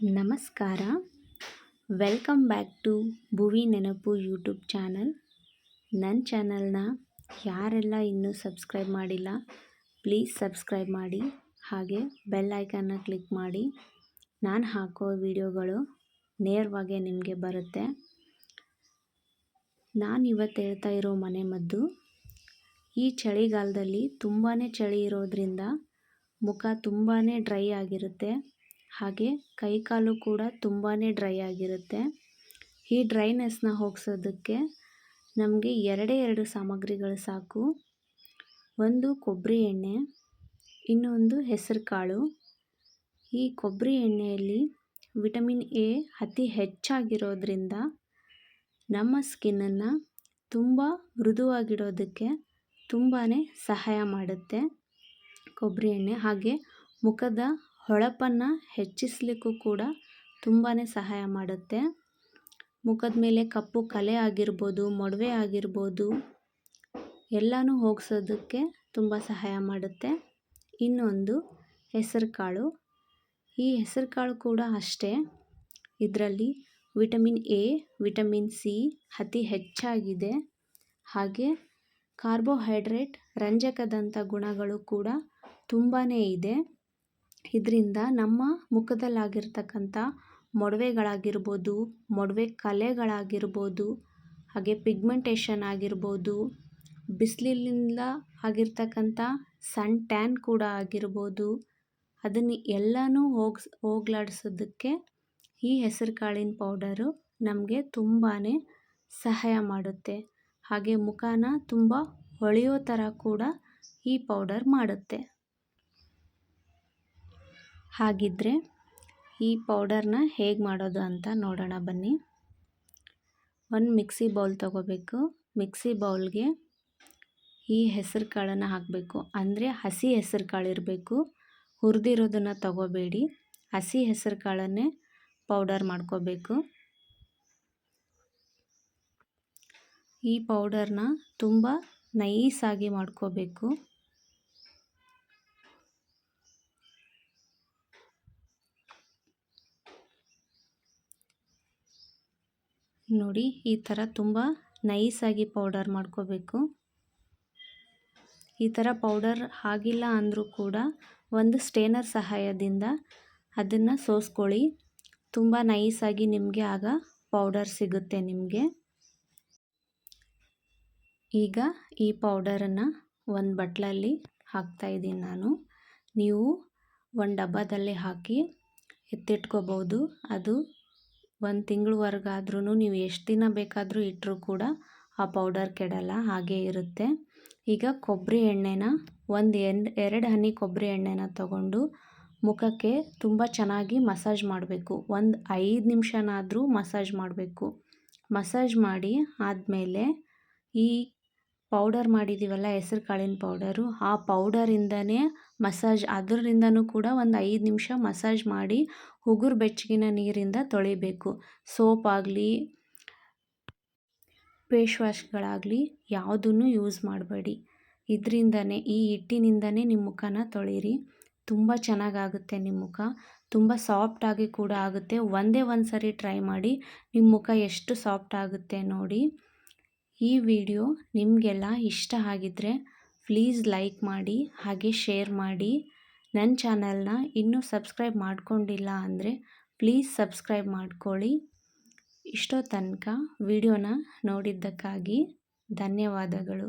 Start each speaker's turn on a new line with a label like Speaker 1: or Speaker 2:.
Speaker 1: ನಮಸ್ಕಾರ. Welcome back to ಭುವಿ ನೆನಪು YouTube channel. ನನ್ನ ಚಾನಲ್ನ ಯಾರೆಲ್ಲ ಇನ್ನೂ ಸಬ್ಸ್ಕ್ರೈಬ್ ಮಾಡಿಲ್ಲ, ಪ್ಲೀಸ್ ಸಬ್ಸ್ಕ್ರೈಬ್ ಮಾಡಿ. ಹಾಗೆ ಬೆಲ್ ಐಕನ್ನ ಕ್ಲಿಕ್ ಮಾಡಿ. ನಾನು ಹಾಕೋ ವಿಡಿಯೋಗಳು ನೇರವಾಗಿ ನಿಮಗೆ ಬರುತ್ತೆ. ನಾನು ಇವತ್ತು ಹೇಳ್ತಾ ಇರೋ ಮನೆ ಮದ್ದು, ಈ ಚಳಿಗಾಲದಲ್ಲಿ ತುಂಬಾ ಚಳಿ ಇರೋದ್ರಿಂದ ಮುಖ ತುಂಬಾ ಡ್ರೈ ಆಗಿರುತ್ತೆ. ಹಾಗೆ ಕೈ ಕಾಲು ಕೂಡ ತುಂಬಾ ಡ್ರೈ ಆಗಿರುತ್ತೆ. ಈ ಡ್ರೈನೆಸ್ನ ಹೋಗ್ಸೋದಕ್ಕೆ ನಮಗೆ ಎರಡೇ ಎರಡು ಸಾಮಗ್ರಿಗಳು ಸಾಕು. ಒಂದು ಕೊಬ್ಬರಿ ಎಣ್ಣೆ, ಇನ್ನೊಂದು ಹೆಸರು ಕಾಳು ಈ ಕೊಬ್ಬರಿ ಎಣ್ಣೆಯಲ್ಲಿ ವಿಟಮಿನ್ ಎ ಅತಿ ಹೆಚ್ಚಾಗಿರೋದ್ರಿಂದ ನಮ್ಮ ಸ್ಕಿನ್ನನ್ನು ತುಂಬ ಮೃದುವಾಗಿಡೋದಕ್ಕೆ ತುಂಬಾ ಸಹಾಯ ಮಾಡುತ್ತೆ. ಕೊಬ್ಬರಿ ಎಣ್ಣೆ ಹಾಗೆ ಮುಖದ ಹೊಳಪನ್ನು ಹೆಚ್ಚಿಸಲಿಕ್ಕೂ ಕೂಡ ತುಂಬಾ ಸಹಾಯ ಮಾಡುತ್ತೆ. ಮುಖದ ಮೇಲೆ ಕಪ್ಪು ಕಲೆ ಆಗಿರ್ಬೋದು, ಮೊಡವೆ ಆಗಿರ್ಬೋದು, ಎಲ್ಲನೂ ಹೋಗ್ಸೋದಕ್ಕೆ ತುಂಬ ಸಹಾಯ ಮಾಡುತ್ತೆ. ಇನ್ನೊಂದು ಹೆಸರು ಕಾಳು ಈ ಹೆಸರು ಕಾಳು ಕೂಡ ಅಷ್ಟೇ. ಇದರಲ್ಲಿ ವಿಟಮಿನ್ ಎ, ವಿಟಮಿನ್ ಸಿ ಅತಿ ಹೆಚ್ಚಾಗಿದೆ. ಹಾಗೆ ಕಾರ್ಬೋಹೈಡ್ರೇಟ್ ರಂಜಕದಂಥ ಗುಣಗಳು ಕೂಡ ತುಂಬಾ ಇದೆ. ಇದರಿಂದ ನಮ್ಮ ಮುಖದಲ್ಲಾಗಿರ್ತಕ್ಕಂಥ ಮೊಡವೆಗಳಾಗಿರ್ಬೋದು, ಮೊಡವೆ ಕಲೆಗಳಾಗಿರ್ಬೋದು, ಹಾಗೆ ಪಿಗ್ಮೆಂಟೇಷನ್ ಆಗಿರ್ಬೋದು, ಬಿಸಿಲಿನಿಂದ ಆಗಿರ್ತಕ್ಕಂಥ ಸನ್ ಟ್ಯಾನ್ ಕೂಡ ಆಗಿರ್ಬೋದು, ಅದನ್ನು ಎಲ್ಲನೂ ಹೋಗ್ಸ್ ಹೋಗ್ಲಾಡ್ಸೋದಕ್ಕೆ ಈ ಹೆಸರು ಕಾಳಿನ ಪೌಡರು ನಮಗೆ ತುಂಬಾ ಸಹಾಯ ಮಾಡುತ್ತೆ. ಹಾಗೆ ಮುಖನ ತುಂಬ ಹೊಳೆಯೋ ಥರ ಕೂಡ ಈ ಪೌಡರ್ ಮಾಡುತ್ತೆ. ಹಾಗಿದ್ದರೆ ಈ ಪೌಡರ್ನ ಹೇಗೆ ಮಾಡೋದು ಅಂತ ನೋಡೋಣ ಬನ್ನಿ. ಒಂದು ಮಿಕ್ಸಿ ಬೌಲ್ ತಗೋಬೇಕು. ಮಿಕ್ಸಿ ಬೌಲ್ಗೆ ಈ ಹೆಸರು ಕಾಳನ್ನು ಹಾಕಬೇಕು. ಅಂದರೆ ಹಸಿ ಹೆಸರು ಕಾಳು ಇರಬೇಕು. ಹುರಿದಿರೋದನ್ನು ತಗೋಬೇಡಿ. ಹಸಿ ಹೆಸರು ಕಾಳನ್ನೇ ಪೌಡರ್ ಮಾಡ್ಕೋಬೇಕು. ಈ ಪೌಡರ್ನ ತುಂಬ ನೈಸಾಗಿ ಮಾಡ್ಕೋಬೇಕು. ನೋಡಿ, ಈ ಥರ ತುಂಬ ನೈಸಾಗಿ ಪೌಡರ್ ಮಾಡ್ಕೋಬೇಕು. ಈ ಥರ ಪೌಡರ್ ಆಗಿಲ್ಲ ಅಂದರೂ ಕೂಡ ಒಂದು ಸ್ಟೇನರ್ ಸಹಾಯದಿಂದ ಅದನ್ನು ಸೋಸ್ಕೊಳ್ಳಿ. ತುಂಬ ನೈಸಾಗಿ ನಿಮಗೆ ಆಗ ಪೌಡರ್ ಸಿಗುತ್ತೆ ನಿಮಗೆ. ಈಗ ಈ ಪೌಡರನ್ನು ಒಂದು ಬಟ್ಲಲ್ಲಿ ಹಾಕ್ತಾಯಿದ್ದೀನಿ ನಾನು. ನೀವು ಒಂದು ಡಬ್ಬದಲ್ಲಿ ಹಾಕಿ ಎತ್ತಿಟ್ಕೋಬೋದು ಅದು ಒಂದು ತಿಂಗಳವರೆಗಾದ್ರೂ ನೀವು ಎಷ್ಟು ದಿನ ಬೇಕಾದರೂ ಇಟ್ಟರೂ ಕೂಡ ಆ ಪೌಡರ್ ಕೆಡಲ್ಲ, ಹಾಗೇ ಇರುತ್ತೆ. ಈಗ ಕೊಬ್ಬರಿ ಎಣ್ಣೆನ, ಒಂದು ಎರಡು ಹನಿ ಕೊಬ್ಬರಿ ಎಣ್ಣೆನ ತಗೊಂಡು ಮುಖಕ್ಕೆ ತುಂಬ ಚೆನ್ನಾಗಿ ಮಸಾಜ್ ಮಾಡಬೇಕು. ಒಂದು ಐದು ನಿಮಿಷನಾದರೂ ಮಸಾಜ್ ಮಾಡಬೇಕು. ಮಸಾಜ್ ಮಾಡಿ ಆದಮೇಲೆ ಈ ಪೌಡರ್ ಮಾಡಿದ್ದೀವಲ್ಲ ಹೆಸ್ರು ಕಾಳಿನ ಪೌಡರು, ಆ ಪೌಡರಿಂದನೇ ಮಸಾಜ್ ಅದರಿಂದನೂ ಕೂಡ ಒಂದು ಐದು ನಿಮಿಷ ಮಸಾಜ್ ಮಾಡಿ ಉಗುರು ಬೆಚ್ಚಗಿನ ನೀರಿಂದ ತೊಳಿಬೇಕು. ಸೋಪ್ ಆಗಲಿ, ಫೇಸ್ ವಾಶ್ಗಳಾಗಲಿ ಯಾವುದನ್ನು ಯೂಸ್ ಮಾಡಬೇಡಿ. ಇದರಿಂದನೇ, ಈ ಹಿಟ್ಟಿನಿಂದನೇ ನಿಮ್ಮ ಮುಖನ ತೊಳೀರಿ. ತುಂಬ ಚೆನ್ನಾಗಾಗುತ್ತೆ ನಿಮ್ಮ ಮುಖ. ತುಂಬ ಸಾಫ್ಟಾಗಿ ಕೂಡ ಆಗುತ್ತೆ. ಒಂದೇ ಒಂದು ಸರಿ ಟ್ರೈ ಮಾಡಿ ನಿಮ್ಮ ಮುಖ ಎಷ್ಟು ಸಾಫ್ಟ್ ಆಗುತ್ತೆ ನೋಡಿ. ಈ ವಿಡಿಯೋ ನಿಮಗೆಲ್ಲ ಇಷ್ಟ ಆಗಿದ್ದರೆ ಪ್ಲೀಸ್ ಲೈಕ್ ಮಾಡಿ, ಹಾಗೆ ಶೇರ್ ಮಾಡಿ. ನನ್ನ ಚಾನಲ್ನ ಇನ್ನೂ ಸಬ್ಸ್ಕ್ರೈಬ್ ಮಾಡಿಕೊಂಡಿಲ್ಲ ಅಂದರೆ ಪ್ಲೀಸ್ ಸಬ್ಸ್ಕ್ರೈಬ್ ಮಾಡ್ಕೊಳ್ಳಿ. ಇಷ್ಟೋ ತನಕ ವಿಡಿಯೋನ ನೋಡಿದ್ದಕ್ಕಾಗಿ ಧನ್ಯವಾದಗಳು.